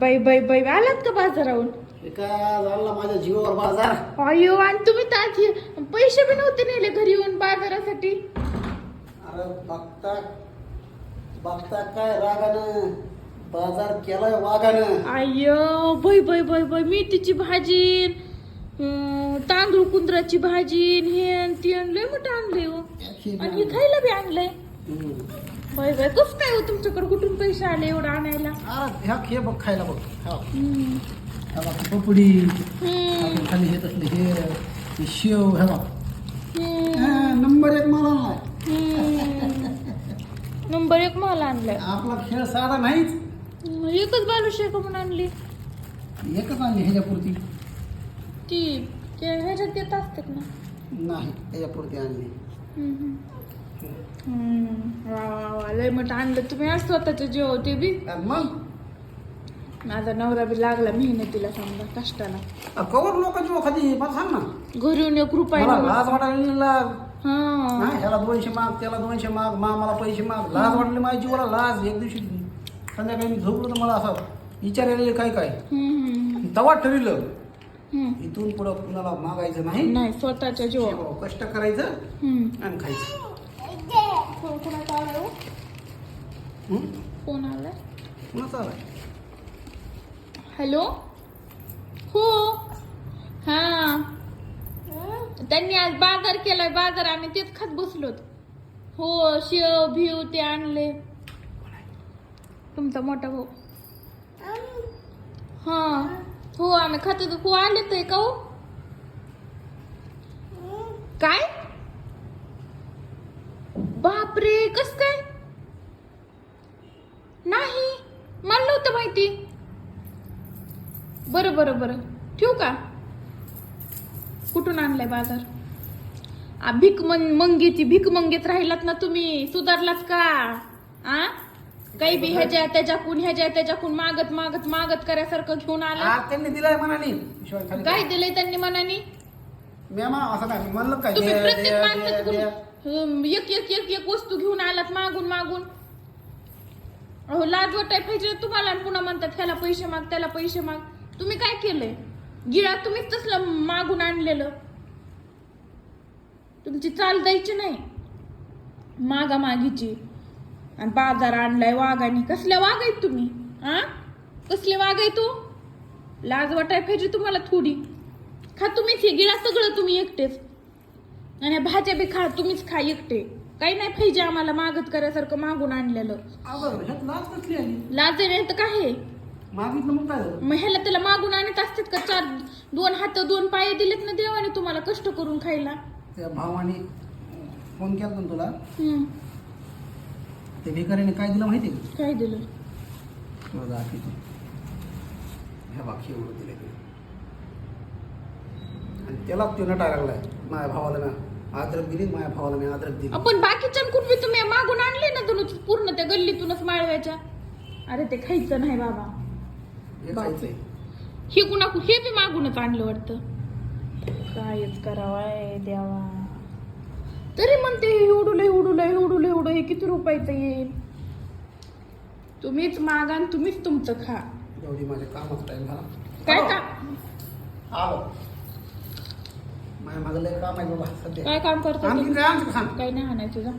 बाई बाई बाई आलात का बाजाराहून? काय झाला माझ्या जीवावर बाजार. अयो आणि तुम्ही ताजी पैसे बी नव्हते नेले घरी येऊन बाजारासाठी. अरे बघता बघता काय रागानं? बाजार केलाय वागानं अय्यो बाई बाई बाई बाई मेथीची भाजी अं, तांदूळ कुंदराची भाजी हे न ते न लय मोठं आणलंय हो. आणि हे खायला बी आणलंय. बाई बाई कसं काय हो तुमच्याकडे कुठून पैसे आले एवढं आणायला अरे ह्या खे बघ खायला बघ हा हम्म. हा बघ पपडी हम्म. आपण खाली घेत असले हे हे शेव हे बघ हम्म. हा, नंबर एक मला नाही हम्म. नंबर एक मला आणलाय आपला खेळ साधा नाहीच हम्म, एकच बालुशाही का म्हणून आणली एकच आणली ह्याच्यापुरती ती ते ह्याच्यात देत असतात ना नाही ह्याच्यापुरती आणली हम्म. हम्म. वा वा वा. लय मोठं आणलं. तुम्ही आज स्वतःचं जेव ते बी? आणि मग? माझा नवरा बी लागला मेहनतीला समजा कष्टाला. कवर लोकांची खाली मला सांग ना. घरून एक रुपया मला. लाज वाटायला हा. हा, ह्याला दोनशे माग त्याला दोनशे माग मा मला पैसे माग. लाज वाटली माझ्या जीवाला लाज एक दिवशी. संध्याकाळी मी झोपलो तर मला असं विचारायला काय काय? हम्म. तवा हम्म. इथून पुढं कुणाला मागायचं नाही. नाही स्वतःच्या जीव कष्ट करायचं हम्म. आणि खायचं. कोण कोणाचा आलाय हो? कोण आलाय कुणाचं आलाय? हॅलो? हो? हा. त्यांनी आज बाजार केलाय बाजार आम्ही तेच खात बसलोत. हो शेव भिव ते आणले. तुमचा मोठा भाऊ. हा. हो आम्ही खात. हो आले ते का हो? काय? बापरे कस काय? नाही मला नव्हतं माहिती. बरं बरं बरं. ठेवू का? कुठून आणलाय बाजार? आ, भीक मं- मंगीची भीक मंगीत राहिलात ना तुम्ही. सुधारलात का? आ? काही बी ह्याच्या त्याच्याकून ह्याच्या त्याच्याकून मागत मागत मागत करायसारखं घेऊन आला. आज त्यांनी दिलाय मनाने. काय दिलंय त्यांनी मनाने? मेमा असं काय म्हणलं काय तुम्ही प्रत्येक. हं, एक एक एक एक वस्तू घेऊन आलात मागून मागून. अहो लाज वाटाय पाहिजे तुम्हाला आणि पुन्हा म्हणतात ह्याला पैसे माग त्याला पैसे माग. तुम्ही काय केलंय? गिळा तुम्हीच तसलं मागून आणलेलं. तुमची चाल द्यायची नाही. मागा मागीची. आणि बाजार आणलाय वाघानी. कसल्या वागायत तुम्ही? आ? कसले वागाय तू? लाज वाटाय पाहिजे तुम्हाला थोडी. खा तुम्हीच हे गिळा सगळं तुम्ही एकटेच. आणि भाज्या बी खा तुम्हीच खा एकटे. काही नाही पाहिजे आम्हाला मागत करायसारखं मागून आणलेलं. ह्यात लाज कसली आली लाज नाही तर काय आहे? मागितलं मग काय झालं? मग ह्याला त्याला मागून आणत असतात का? चार दोन हात दोन पाय दिलेत ना देवाने तुम्हाला कष्ट करून खायला? त्या भावाने फोन केला ना तुला? हम्म, त्या भिकारीने काय दिलं माहिती आहे काय दिलं? तुला दाखवतो ह्या बाकी एवढं दिलं ते आणि त्याला तो नटायला लागलाय माझ्या भावाला ना. अद्रक दिली माझ्या भावाला मी अद्रक दिली. आपण बाकीच्यांकडून बी तुम्ही मागून आणले ना दोन पूर्ण त्या गल्लीतूनच माळव्याच्या. अरे ते खायचं नाही बाबा. हे खायचंय. हे कुणा हे बी मागूनच आणलं वाटतं. कायच करावाय देवा. तरी म्हणते हे उडूलं उडूलं उडूलं एवढं हे किती रुपयाचं येईल? तुम्हीच मागा आणि तुम्हीच तुमचं खा. एवढी माझ्या कामाचा टाइम झाला काय. का आलो माझ्या मागं लय काम आहे बाबा सध्या. काय काम करतो काय आणखी सांग काय नाही आणायचं तुझा